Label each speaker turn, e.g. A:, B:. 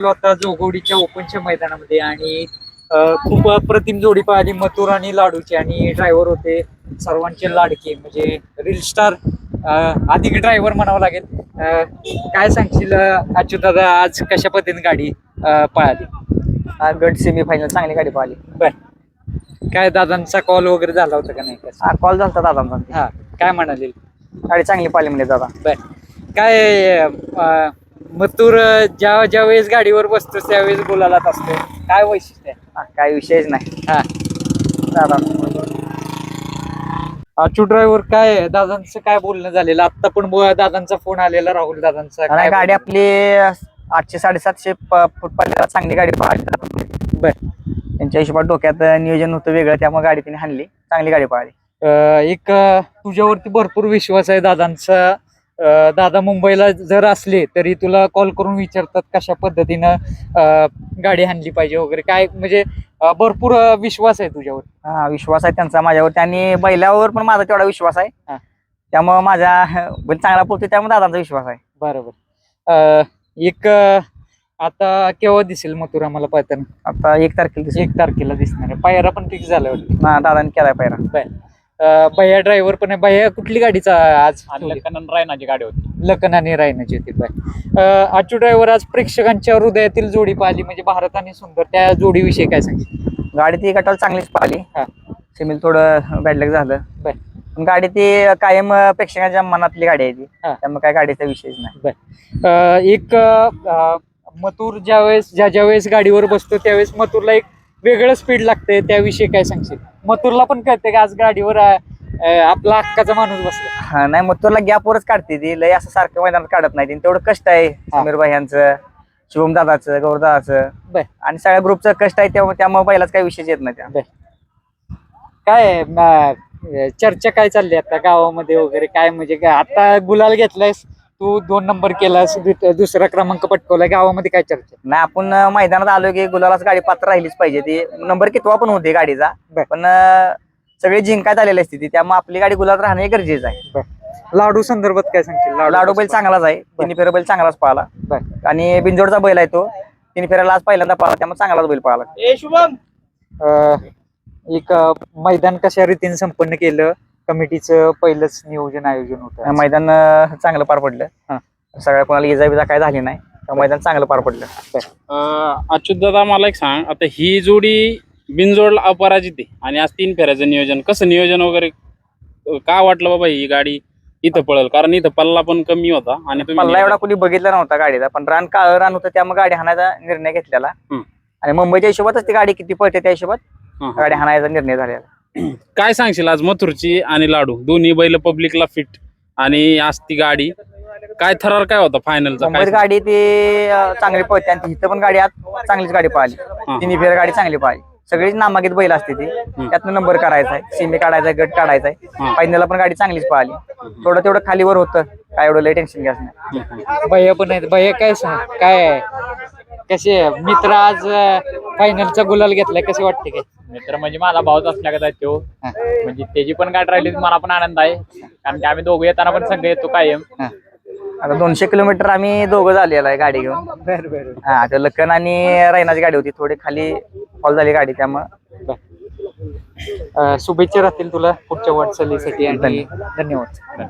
A: आता जोगोडीच्या ओपनच्या मैदानामध्ये आणि खूप अप्रतिम जोडी पाहिली. मथुर आणि लाडूची आणि ड्रायव्हर होते सर्वांचे लाडके म्हणजे रील स्टार अधिक ड्रायव्हर म्हणावं लागेल. काय सांगशील अच्युत दादा आज कशा पद्धतीने गाडी पळाली?
B: गट सेमी फायनल चांगली गाडी पाहिली
A: बर. काय दादांचा कॉल वगैरे झाला होता का नाही?
B: हा कॉल झाला दादांचा.
A: हा काय म्हणाले?
B: गाडी चांगली पाहिली म्हणजे दादा.
A: बर. काय अं, मथुर ज्या ज्या वेळेस गाडीवर बसतो त्यावेळेस बोलायला असतो. काय वैशिष्ट्य आहे?
B: हा, काय विषयच नाही.
A: हा. ड्रायव्हर काय आहे? दादांचं काय बोलणं झालेलं? आता पण ब- दादांचा फोन आलेला राहुल दादांचा.
B: आणि
A: काय
B: गाडी? आपली आठशे साडेसातशे प- फूट पडल्याला चांगली गाडी पाहिली
A: बर.
B: त्यांच्या हिशोबात डोक्यात नियोजन होतं वेगळं त्यामुळे गाडी तिने हाणली. चांगली गाडी पाहिली
A: अं, एक अं, तुझ्यावरती भरपूर विश्वास आहे दादांचा. दादा मुंबईला जर असले तरी तुला कॉल करून विचारतात कशा पद्धतीनं गाडी हाणली पाहिजे वगैरे. काय म्हणजे भरपूर विश्वास आहे तुझ्यावर.
B: हा विश्वास आहे त्यांचा माझ्यावर. आणि बैलावर पण माझा तेवढा विश्वास आहे. त्यामुळे माझा बैल चांगला पोहोचतो त्यामुळे दादांचा विश्वास आहे.
A: बरोबर. एक आता केव्हा दिसेल मथुरा मला पाहताना?
B: आता एक तारखेला.
A: एक तारखेला दिसणार आहे. पायरा पण फिक्स झाला वाटतं.
B: हा दादाने केलाय पायरा.
A: भैया ड्रायव्हर पण आहे. भैया कुठली गाडीचा आज?
C: लखनन रायनाची गाडी होती.
A: लखन आणि रायनाची होती. बाय. आजू ड्रायव्हर आज प्रेक्षकांच्या हृदयातील जोडी पाहिली म्हणजे भारत आणि सुंदर. त्या जोडीविषयी काय सांगितलं?
B: गाडी ती गटाला चांगलीच पाहिली.
A: हा.
B: सिमिल थोडं बॅडलक झालं.
A: बर.
B: पण गाडी ती कायम प्रेक्षकांच्या मनातली गाडी आहे ती.
A: हा.
B: त्यामुळे काय गाडीचा विषयच नाही.
A: अं, एक अं, मथुर ज्यावेळेस ज्या ज्या वेळेस गाडीवर बसतो त्यावेळेस मथुरला एक वेगळं स्पीड लागते त्याविषयी काय सांगशील? मथुरला पण कळते का आज गाडीवर अं, आपला हक्काचा माणूस बसला.
B: हा नाही मग तुला गॅपवरच काढते ती. लय असं सारखं मैदानात काढत नाही ती. तेवढं कष्ट आहे समीर भाई यांचं शुभम दादाचं
A: बर.
B: आणि सगळ्या ग्रुपचं कष्ट आहे त्यामुळे त्यामुळे बैलाच काही विषय येत नाही त्या.
A: काय आहे, म, चर्चा काय चालली आता? गावामध्ये वगैरे काय? म्हणजे काय आता गुलाल घेतलायस तू दोन नंबर केलास दु- दुसरा क्रमांक पटकवलाय. गावामध्ये काय चर्चा?
B: नाही आपण अं, मैदानात आलो की गुलालाच गाडी पात्र राहिलीच पाहिजे. ती नंबर कितवा पण होते गाडीचा.
A: बर.
B: पण अं, सगळी जिंकायत आलेली असते ती त्यामुळे आपली गाडी गुलाल राहणे गरजेचं आहे.
A: लाडू संदर्भात काय सांगतील
B: लाडू बैल चांगलाच आहे. तिन्ही फेरा बैल चांगलाच पाहिला
A: बर.
B: आणि बिंजोडचा बैल आहे तो. तिन्ही फेऱ्याला आज पहिल्यांदा पाहिला त्यामुळे चांगलाच बैल पाहिला
A: अं, एक अं, मैदान कशा रीतीने संपन्न केलं? कमिटीचं पहिलंच नियोजन आयोजन होतं.
B: मैदान अं, चांगलं पार पडलं.
A: हा.
B: सगळ्या कोणाला इजा बिजा काय झाली नाही तर मैदान चांगलं पार पडलं.
C: अच्युत दादा मला एक सांग आता ही जोडी बिनजोड अपराजित आहे आणि आज तीन फेऱ्याचं नियोजन कसं नियोजन वगैरे अं, का वाटलं बाबा ही गाडी इथं पळल? कारण इथं पल्ला पण कमी होता आणि तुम्ही
B: पल्ला एवढा कोणी बघितला नव्हता गाडीचा पण रान काळ रान होतं त्यामुळे गाडी हाणायचा निर्णय घेतलेला.
C: हम्म.
B: आणि मुंबईच्या हिशोबातच ती गाडी किती पळते त्या हिशोबात
C: हा.
B: गाडी हाणायचा निर्णय झालेला.
C: काय सांगशील आज मथुरची आणि लाडू? दोन्ही बैल पब्लिकला फिट आणि आज ती गाडी. काय थरार काय होता फायनलचा
B: मुंबईत
C: काय
B: गाडी ती अं, चांगली पळते आणि इथं पण गाडी आज चांगलीच गाडी पाहिली तिन्ही फेर गाडी चांगली पाहिली सगळीच नामागीत बैल असते ती. त्यातनं नंबर काढायचा आहे. सीमे काढायचा आहे गट काढायचा आहे. फायनलला पण गाडी चांगलीच पाहिली थोडं तेवढं खालीवर होतं. काय एवढं लय टेन्शन घ्यायचं नाही.
A: भैया पण आहेत. भैया काय सांग काय आहे? कसे आहे? मित्र आज फायनलचा गुलाल घेतलाय कसे वाटते काय?
D: मित्र म्हणजे माझा भाऊच असल्यागत आहे तो.
A: हा.
D: म्हणजे त्याची पण गाठ राहिली मला पण आनंद आहे. कारण की आम्ही दोघं येताना पण सगळे येतो कायम.
B: आता दोनशे किलोमीटर आम्ही दोघं झालेलो आहे गाडी घेऊन.
A: बर बर
B: हा ते लखन आणि रैनाची गाडी होती थोडी खाली फॉल झाली गाडी त्यामुळे.
A: शुभेच्छा राहतील तुला पुढच्या वाटचालीसाठी आणि धन्यवाद.